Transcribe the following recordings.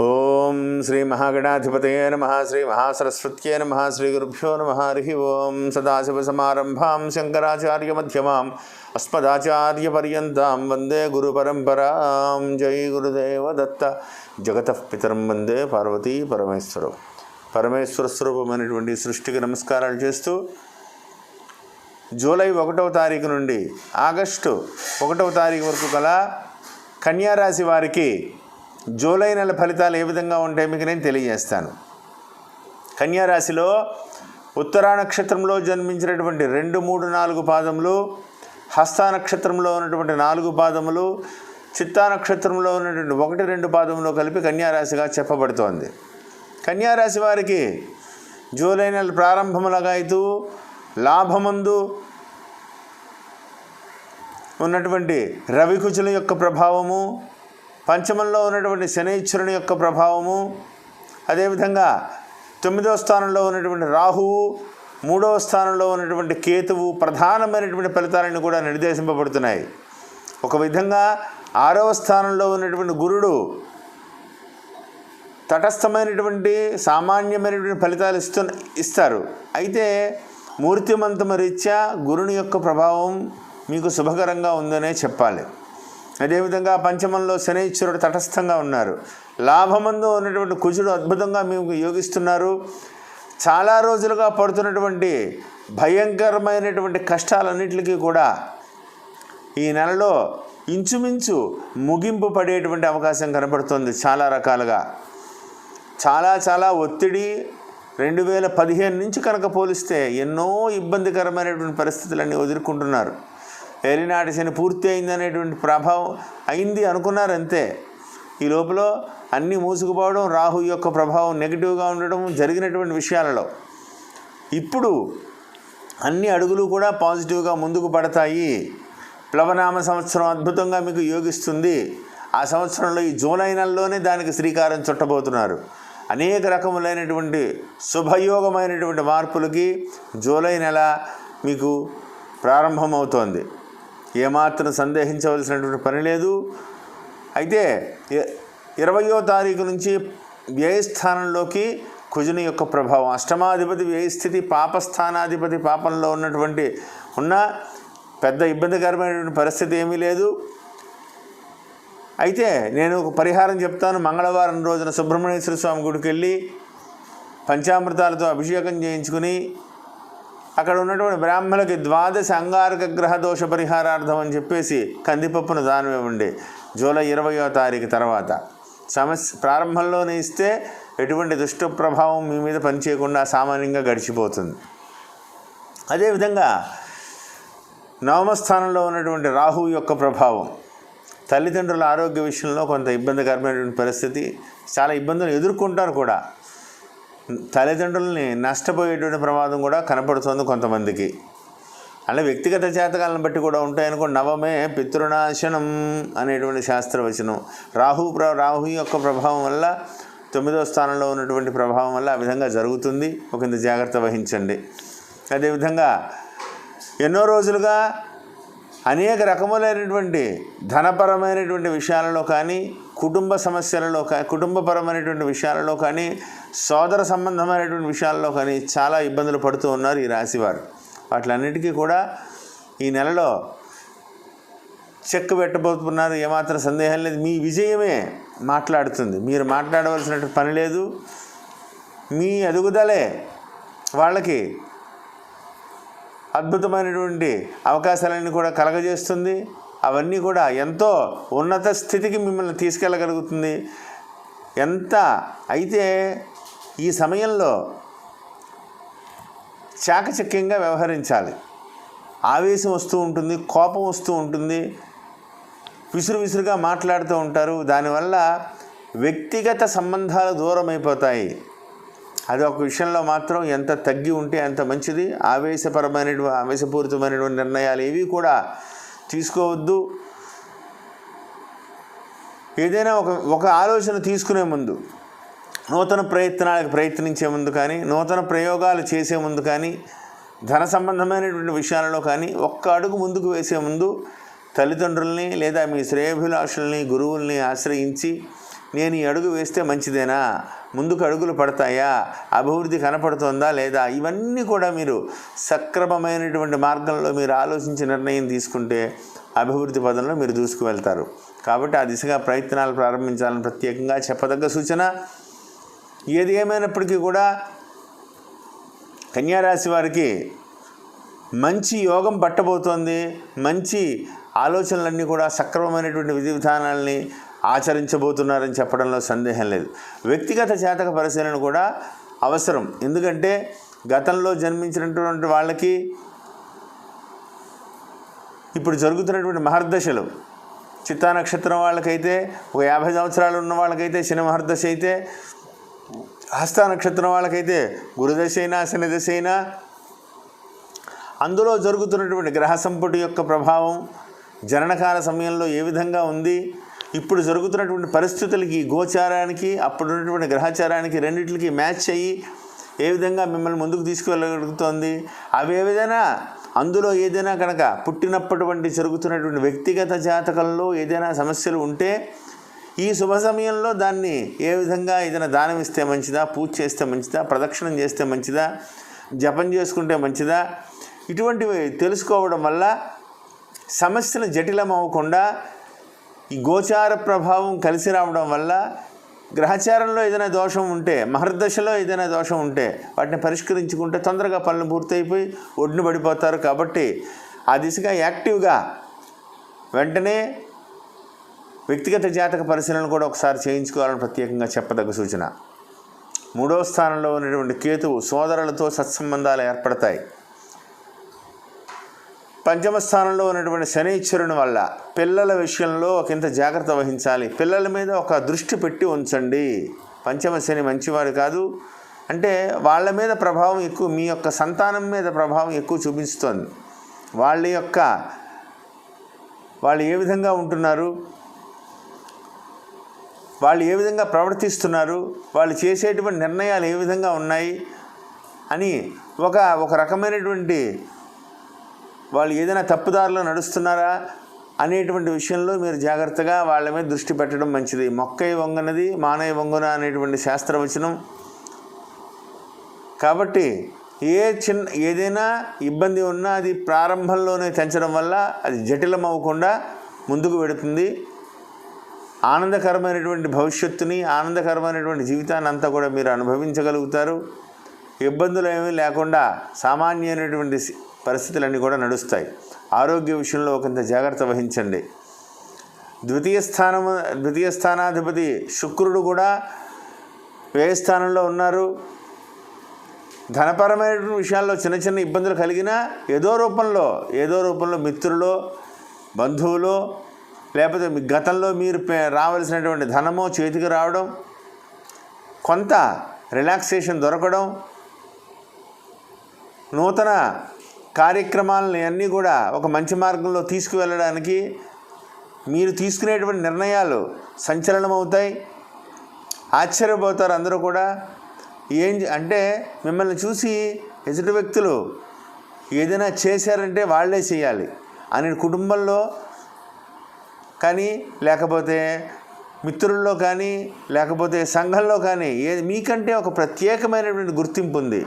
ఓం శ్రీ మహాగణాధిపతయ నమ శ్రీ మహాసరస్వత్యే నమ శ్రీ గురుభ్యో నమ హరి ఓం. సదాశివసమారంభాం శంకరాచార్యమధ్యమాం అస్మదాచార్యపర్యంతం వందే గురు పరంపరాం. జై గురుదేవ దత్త. జగత పితరం వందే పార్వతీ పరమేశ్వరం. పరమేశ్వర స్వరూపమైనటువంటి సృష్టికి నమస్కారాలు చేస్తూ జూలై ఒకటవ తారీఖు నుండి ఆగస్టు ఒకటవ తారీఖు వరకు గల కన్యారాశి వారికి జూలై నెల ఫలితాలు ఏ విధంగా ఉంటాయి మీకు నేను తెలియజేస్తాను. కన్యారాశిలో ఉత్తరా నక్షత్రంలో జన్మించినటువంటి రెండు మూడు నాలుగు పాదములు హస్త నక్షత్రంలో ఉన్నటువంటి నాలుగు పాదములు చిత్తా నక్షత్రంలో ఉన్నటువంటి ఒకటి రెండు పాదములు కలిపి కన్యారాశిగా చెప్పబడుతోంది. కన్యారాశి వారికి జూలై నెల ప్రారంభములగాయితూ లాభమందు ఉన్నటువంటి రవికుచుల యొక్క ప్రభావము పంచమంలో ఉన్నటువంటి శనైశ్వరుని యొక్క ప్రభావము అదేవిధంగా తొమ్మిదవ స్థానంలో ఉన్నటువంటి రాహువు మూడవ స్థానంలో ఉన్నటువంటి కేతువు ప్రధానమైనటువంటి ఫలితాలను కూడా నిర్దేశింపబడుతున్నాయి. ఒక విధంగా ఆరవ స్థానంలో ఉన్నటువంటి గురుడు తటస్థమైనటువంటి సామాన్యమైనటువంటి ఫలితాలు ఇస్తు ఇస్తారు. అయితే మూర్తిమంతమ రీత్యా గురుని యొక్క ప్రభావం మీకు శుభకరంగా ఉందనే చెప్పాలి. అదేవిధంగా పంచమంలో శనైశ్వరుడు తటస్థంగా ఉన్నారు. లాభమందు ఉన్నటువంటి కుజుడు అద్భుతంగా మీకు యోగిస్తున్నారు. చాలా రోజులుగా పడుతున్నటువంటి భయంకరమైనటువంటి కష్టాలన్నిటికీ కూడా ఈ నెలలో ఇంచుమించు ముగింపు పడేటువంటి అవకాశం కనబడుతుంది చాలా రకాలుగా. చాలా చాలా ఒత్తిడి రెండు వేల పదిహేను నుంచి కనుక పోలిస్తే ఎన్నో ఇబ్బందికరమైనటువంటి పరిస్థితులన్నీ ఎదుర్కొంటున్నారు. ఏలినాటి శని పూర్తి అయిందనేటువంటి ప్రభావం అయింది అనుకున్నారు అంతే. ఈ లోపల అన్నీ మూసుకుపోవడం రాహు యొక్క ప్రభావం నెగిటివ్గా ఉండడం జరిగినటువంటి విషయాలలో. ఇప్పుడు అన్ని అడుగులు కూడా పాజిటివ్గా ముందుకు పడతాయి. ప్లవనామ సంవత్సరం అద్భుతంగా మీకు యోగిస్తుంది. ఆ సంవత్సరంలో ఈ జూలై నెలలోనే దానికి శ్రీకారం చుట్టబోతున్నారు. అనేక రకములైనటువంటి శుభయోగమైనటువంటి మార్పులకి జూలై నెల మీకు ప్రారంభమవుతోంది. ఏమాత్రం సందేహించవలసినటువంటి పని లేదు. అయితే ఇరవయో తారీఖు నుంచి వ్యయస్థానంలోకి కుజుని యొక్క ప్రభావం అష్టమాధిపతి వ్యయస్థితి పాపస్థానాధిపతి పాపంలో ఉన్నటువంటి ఉన్న పెద్ద ఇబ్బందికరమైనటువంటి పరిస్థితి ఏమీ లేదు. అయితే నేను ఒక పరిహారం చెప్తాను. మంగళవారం రోజున సుబ్రహ్మణ్యేశ్వర స్వామి గుడికి వెళ్ళి పంచామృతాలతో అభిషేకం చేయించుకుని అక్కడ ఉన్నటువంటి బ్రాహ్మణులకి ద్వాదశ అంగారక గ్రహ దోష పరిహారార్థం అని చెప్పేసి కందిపప్పును దానం ఇవ్వండి. జూలై ఇరవయో తారీఖు తర్వాత. సమస్య ప్రారంభంలోనే ఇస్తే ఎటువంటి దుష్ట ప్రభావం మీ మీద పనిచేయకుండా సామాన్యంగా గడిచిపోతుంది. అదేవిధంగా నవమ స్థానంలో ఉన్నటువంటి రాహువు యొక్క ప్రభావం. తల్లిదండ్రుల ఆరోగ్య విషయంలో కొంత ఇబ్బందికరమైనటువంటి పరిస్థితి. చాలా ఇబ్బందులు ఎదుర్కొంటారు కూడా. తల్లిదండ్రులని నష్టపోయేటువంటి ప్రమాదం కూడా కనపడుతుంది కొంతమందికి. అలా వ్యక్తిగత జాతకాలను బట్టి కూడా ఉంటాయనుకో నవమే పితృనాశనం అనేటువంటి శాస్త్రవచనం. రాహు ప్ర రాహు యొక్క ప్రభావం వల్ల తొమ్మిదవ స్థానంలో ఉన్నటువంటి ప్రభావం వల్ల ఆ విధంగా జరుగుతుంది. ఒక జాగ్రత్త వహించండి. అదేవిధంగా ఎన్నో రోజులుగా అనేక రకములైనటువంటి ధనపరమైనటువంటి విషయాలలో కానీ కుటుంబ సమస్యలలో కానీ కుటుంబపరమైనటువంటి విషయాలలో కానీ సోదర సంబంధమైనటువంటి విషయాల్లో కానీ చాలా ఇబ్బందులు పడుతూ ఉన్నారు ఈ రాశివారు. వాటిలన్నిటికీ కూడా ఈ నెలలో చెక్ పెట్టబోతున్నారు ఏమాత్రం సందేహం లేదు. మీ విజయమే మాట్లాడుతుంది. మీరు మాట్లాడవలసినటువంటి పని లేదు. మీ అదుగుదలే వాళ్ళకి అద్భుతమైనటువంటి అవకాశాలన్నీ కూడా కలగజేస్తుంది. అవన్నీ కూడా ఎంతో ఉన్నత స్థితికి మిమ్మల్ని తీసుకెళ్ళగలుగుతుంది. ఎంత అయితే ఈ సమయంలో చాకచక్యంగా వ్యవహరించాలి. ఆవేశం వస్తూ ఉంటుంది కోపం వస్తూ ఉంటుంది. విసురు విసురుగా మాట్లాడుతూ ఉంటారు. దానివల్ల వ్యక్తిగత సంబంధాలు దూరం అయిపోతాయి అది ఒక విషయంలో మాత్రం ఎంత తగ్గి ఉంటే అంత మంచిది. ఆవేశపరమైనటువంటి ఆవేశపూరితమైనటువంటి నిర్ణయాలు ఏవి కూడా తీసుకోవద్దు. ఏదైనా ఒక ఒక ఆలోచన తీసుకునే ముందు నూతన ప్రయత్నాలకు ప్రయత్నించే ముందు కానీ నూతన ప్రయోగాలు చేసే ముందు కానీ ధన సంబంధమైనటువంటి విషయాలలో కానీ ఒక్క అడుగు ముందుకు వేసే ముందు తల్లిదండ్రుల్ని లేదా మీ శ్రేయభిలాషుల్ని గురువుల్ని ఆశ్రయించి నేను ఈ అడుగు వేస్తే మంచిదేనా? ముందుకు అడుగులు పడతాయా? అభివృద్ధి కనపడుతుందా లేదా? ఇవన్నీ కూడా మీరు సక్రమమైనటువంటి మార్గంలో మీరు ఆలోచించి నిర్ణయం తీసుకుంటే అభివృద్ధి పదంలో మీరు దూసుకు వెళ్తారు కాబట్టి ఆ దిశగా ప్రయత్నాలు ప్రారంభించాలని ప్రత్యేకంగా చెప్పదగ్గ సూచన. ఏది ఏమైనప్పటికీ కూడా కన్యారాశి వారికి మంచి యోగం పట్టబోతోంది. మంచి ఆలోచనలన్నీ కూడా సక్రమమైనటువంటి విధి విధానాల్ని ఆచరించబోతున్నారని చెప్పడంలో సందేహం లేదు. వ్యక్తిగత జాతక పరిశీలన కూడా అవసరం. ఎందుకంటే గతంలో జన్మించినటువంటి వాళ్ళకి ఇప్పుడు జరుగుతున్నటువంటి మహర్దశలు. చిత్తా నక్షత్రం వాళ్ళకైతే ఒక యాభై సంవత్సరాలు ఉన్న వాళ్ళకైతే శని మహర్దశ అయితే హస్త నక్షత్రం వాళ్ళకైతే గురుదశ అయినా శని దశ అయినా అందులో జరుగుతున్నటువంటి గ్రహ సంపుటి యొక్క ప్రభావం జననకాల సమయంలో ఏ విధంగా ఉంది ఇప్పుడు జరుగుతున్నటువంటి పరిస్థితులకి గోచారానికి అప్పుడు ఉన్నటువంటి గ్రహచారానికి రెండింటికి మ్యాచ్ అయ్యి ఏ విధంగా మిమ్మల్ని ముందుకు తీసుకువెళ్ళగలుగుతోంది అవి ఏ విధంగా అందులో ఏదైనా కనుక పుట్టినప్పటి జరుగుతున్నటువంటి వ్యక్తిగత జాతకంలో ఏదైనా సమస్యలు ఉంటే ఈ శుభ సమయంలో దాన్ని ఏ విధంగా ఏదైనా దానం ఇస్తే మంచిదా పూజ చేస్తే మంచిదా ప్రదక్షిణం చేస్తే మంచిదా జపం చేసుకుంటే మంచిదా ఇటువంటివి తెలుసుకోవడం వల్ల సమస్యలు జటిలం అవ్వకుండా ఈ గోచార ప్రభావం కలిసి రావడం వల్ల గ్రహచారంలో ఏదైనా దోషం ఉంటే మహర్దశలో ఏదైనా దోషం ఉంటే వాటిని పరిష్కరించుకుంటే తొందరగా పనులు పూర్తయిపోయి ఒడ్డున పడిపోతారు కాబట్టి ఆ దిశగా యాక్టివ్గా వెంటనే వ్యక్తిగత జాతక పరిశీలన కూడా ఒకసారి చేయించుకోవాలని ప్రత్యేకంగా చెప్పదగ్గ సూచన. మూడవ స్థానంలో ఉన్నటువంటి కేతువు సోదరులతో సత్సంబంధాలు ఏర్పడతాయి. పంచమ స్థానంలో ఉన్నటువంటి శనీశ్వరుని వల్ల పిల్లల విషయంలో ఒకంత జాగ్రత్త వహించాలి. పిల్లల మీద ఒక దృష్టి పెట్టి ఉంచండి. పంచమ శని మంచివాడు కాదు. అంటే వాళ్ళ మీద ప్రభావం ఎక్కువ మీ యొక్క సంతానం మీద ప్రభావం ఎక్కువ చూపిస్తుంది. వాళ్ళ యొక్క వాళ్ళు ఏ విధంగా ఉంటున్నారు? వాళ్ళు ఏ విధంగా ప్రవర్తిస్తున్నారు వాళ్ళు చేసేటువంటి నిర్ణయాలు ఏ విధంగా ఉన్నాయి అని ఒక ఒక రకమైనటువంటి వాళ్ళు ఏదైనా తప్పుదారిలో నడుస్తున్నారా అనేటువంటి విషయంలో మీరు జాగ్రత్తగా వాళ్ళ మీద దృష్టి పెట్టడం మంచిది. మొక్కై వంగనది మానవ వంగున అనేటువంటి శాస్త్రవచనం. కాబట్టి ఏ చిన్న ఏదైనా ఇబ్బంది ఉన్నా అది ప్రారంభంలోనే తెంచడం వల్ల అది జటిలమవ్వకుండా ముందుకు వెడుతుంది. ఆనందకరమైనటువంటి భవిష్యత్తుని ఆనందకరమైనటువంటి జీవితాన్ని అంతా కూడా మీరు అనుభవించగలుగుతారు. ఇబ్బందులు ఏమీ లేకుండా సామాన్యమైనటువంటి పరిస్థితులన్నీ కూడా నడుస్తాయి. ఆరోగ్య విషయంలో ఒకంత జాగ్రత్త వహించండి. ద్వితీయ స్థానము ద్వితీయ స్థానాధిపతి శుక్రుడు కూడా వ్యయ స్థానంలో ఉన్నారు? ధనపరమైనటువంటి విషయాల్లో చిన్న చిన్న ఇబ్బందులు కలిగినా ఏదో రూపంలో ఏదో రూపంలో మిత్రులో బంధువులో లేకపోతే గతంలో మీరు రావాల్సినటువంటి రావలసినటువంటి ధనమో చేతికి రావడం కొంత రిలాక్సేషన్ దొరకడం నూతన కార్యక్రమాలని అన్నీ కూడా ఒక మంచి మార్గంలో తీసుకువెళ్ళడానికి మీరు తీసుకునేటువంటి నిర్ణయాలు సంచలనం అవుతాయి ఆశ్చర్యపోతారు అందరూ కూడా. ఏం అంటే మిమ్మల్ని చూసి ఎదుటి వ్యక్తులు ఏదైనా చేశారంటే వాళ్ళే చేయాలి. అని కుటుంబంలో కానీ లేకపోతే మిత్రుల్లో కానీ లేకపోతే సంఘంలో కానీ ఏ మీకంటే ఒక ప్రత్యేకమైనటువంటి గుర్తింపు ఉంది.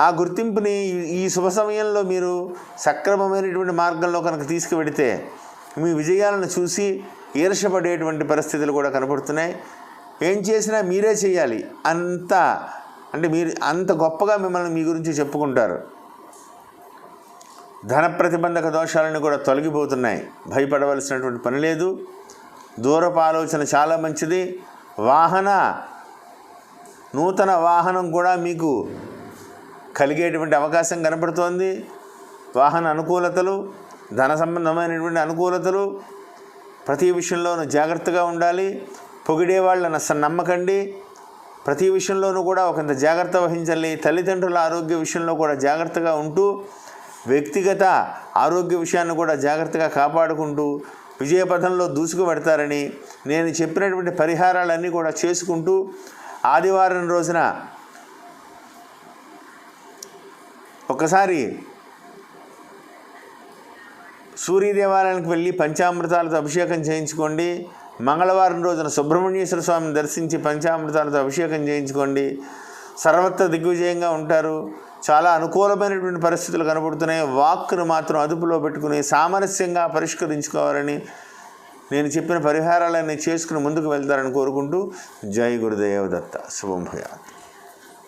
ఆ గుర్తింపుని ఈ- శుభ సమయంలో మీరు సక్రమమైనటువంటి మార్గంలో కనుక తీసుకువెడితే మీ విజయాలను చూసి ఈర్షపడేటువంటి పరిస్థితులు కూడా కనపడుతున్నాయి. ఏం చేసినా మీరే చేయాలి. అంత అంటే మీరు అంత గొప్పగా మిమ్మల్ని మీ గురించి చెప్పుకుంటారు. ధన ప్రతిబంధక దోషాలను కూడా తొలగిపోతున్నాయి. భయపడవలసినటువంటి పని లేదు. దూరపు ఆలోచన చాలా మంచిది. వాహన నూతన వాహనం కూడా మీకు కలిగేటువంటి అవకాశం కనపడుతోంది. వాహన అనుకూలతలు ధన సంబంధమైనటువంటి అనుకూలతలు ప్రతి విషయంలోనూ జాగ్రత్తగా ఉండాలి. పొగిడే వాళ్ళని అసలు నమ్మకండి. ప్రతి విషయంలోనూ కూడా ఒకంత జాగ్రత్త వహించాలి తల్లిదండ్రుల ఆరోగ్య విషయంలో కూడా జాగ్రత్తగా ఉంటూ వ్యక్తిగత ఆరోగ్య విషయాన్ని కూడా జాగ్రత్తగా కాపాడుకుంటూ విజయపథంలో దూసుకు పెడతారని నేను చెప్పినటువంటి పరిహారాలన్నీ కూడా చేసుకుంటూ ఆదివారం రోజున ఒకసారి సూర్య దేవాలయానికి వెళ్ళి పంచామృతాలతో అభిషేకం చేయించుకోండి. మంగళవారం రోజున సుబ్రహ్మణ్యేశ్వర స్వామిని దర్శించి పంచామృతాలతో అభిషేకం చేయించుకోండి. సర్వత్ర దిగ్విజయంగా ఉంటారు. చాలా అనుకూలమైనటువంటి పరిస్థితులు కనబడుతున్నాయి. వాక్ను మాత్రం అదుపులో పెట్టుకుని సామరస్యంగా పరిష్కరించుకోవాలని నేను చెప్పిన పరిహారాలన్నీ చేసుకుని ముందుకు వెళ్తారని కోరుకుంటూ జై గురుదేవ దత్త. శుభం భూయాత్.